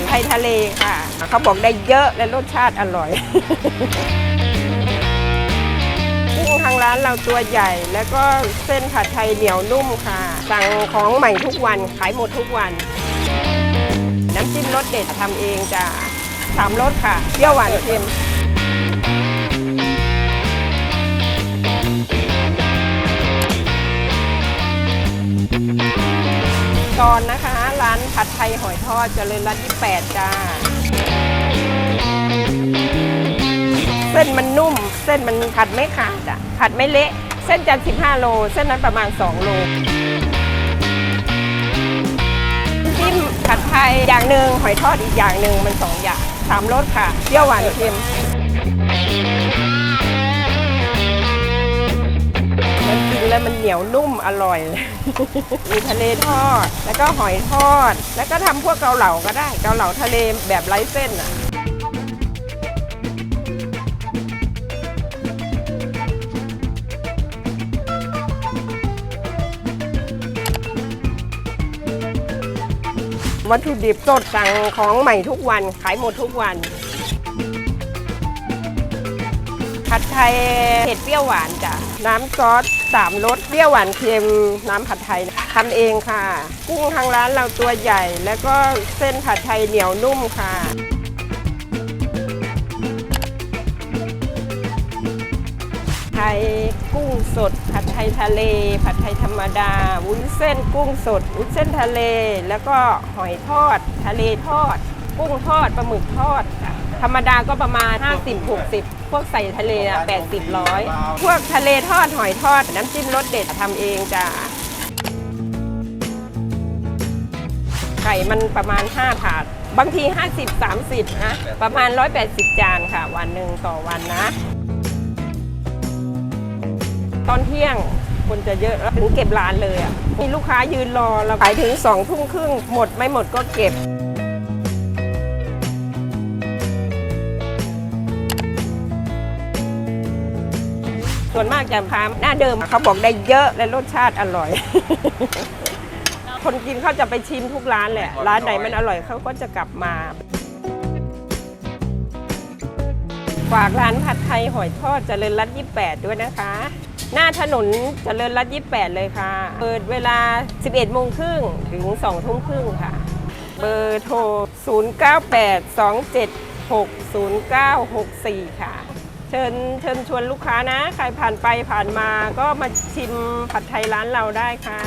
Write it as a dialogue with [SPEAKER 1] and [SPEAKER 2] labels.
[SPEAKER 1] ผัดไทยทะเลค่ะ เขาบอกได้เยอะและรสชาติอร่อยกุ้งทางร้านเราตัวใหญ่ แล้วก็เส้นผัดไทยเหนียวนุ่มค่ะ สั่งของใหม่ทุกวันขายหมดทุกวัน น้ำจิ้มรสเด็ดทำเองจ้ะสามรสค่ะเปรี้ยวหวานเค็มตอนนะคะ ร้านผัดไทยหอยทอดเจริญรัตน์28 จ้า เส้นมันนุ่ม เส้นมันผัดไม่ขาดอะผัดไม่เละ เส้นจะ15 โล เส้นนั้นประมาณ 2 โลจิ้มผัดไทยอย่างหนึ่งหอยทอดอีกอย่างหนึ่งมันสองอย่างสามรสค่ะเปรี้ยวหวานเค็ม แล้วมันเหนียวนุ่มอร่อย มีทะเลทอด แล้วก็หอยทอด แล้วก็ทำพวกเกาเหลาก็ได้ เกาเหลาทะเลแบบไร้เส้นอะวัตถุดิบสดสั่งของใหม่ทุกวัน ขายหมดทุกวัน ผัดไทยเผ็ดเปรี้ยวหวานจ้ะน้ำซอสสามรสเปรี้ยวหวานเค็มน้ำผัดไทยทำเองค่ะ กุ้งทางร้านเราตัวใหญ่ แล้วก็เส้นผัดไทยเหนียวนุ่มค่ะไทยกุ้งสด ผัดไทยทะเล ผัดไทยธรรมดา วุ้นเส้นกุ้งสด วุ้นเส้นทะเล แล้วก็หอยทอด ทะเลทอด กุ้งทอดปลาหมึกทอด ธรรมดาก็ประมาณ 50 60 พวกใส่ทะเลอะ80ร้อยพวกทะเลทอดหอยทอด น้ำจิ้มรสเด็ดทำเองจ้ะไก่มันประมาณ 5 ถาด บางที 50 30 นะ ประมาณ 180 จานค่ะ วันหนึ่งต่อวันนะ ตอนเที่ยงคนจะเยอะแล้วถึงเก็บร้านเลยอะมีลูกค้ายืนรอเราขายถึงสองทุ่มครึ่งหมดไม่หมดก็เก็บ ส่วนมากจะพามหน้าเดิมเขาบอกได้เยอะและรสชาติอร่อย คนกินเขาจะไปชิมทุกร้านแหละ ร้านไหนมันอร่อยเขาก็จะกลับมาฝากร้านผัดไทยหอยทอดเจริญรัตน์28ด้วยนะคะ หน้าถนนเจริญรัตน์28เลยค่ะ เปิดเวลา 11โมงครึ่งถึง2ทุ่มครึ่งค่ะ เบอร์โทร 0982760964 ค่ะ เชิญเชิญชวนลูกค้านะ ใครผ่านไปผ่านมาก็มาชิมผัดไทยร้านเราได้ค่ะ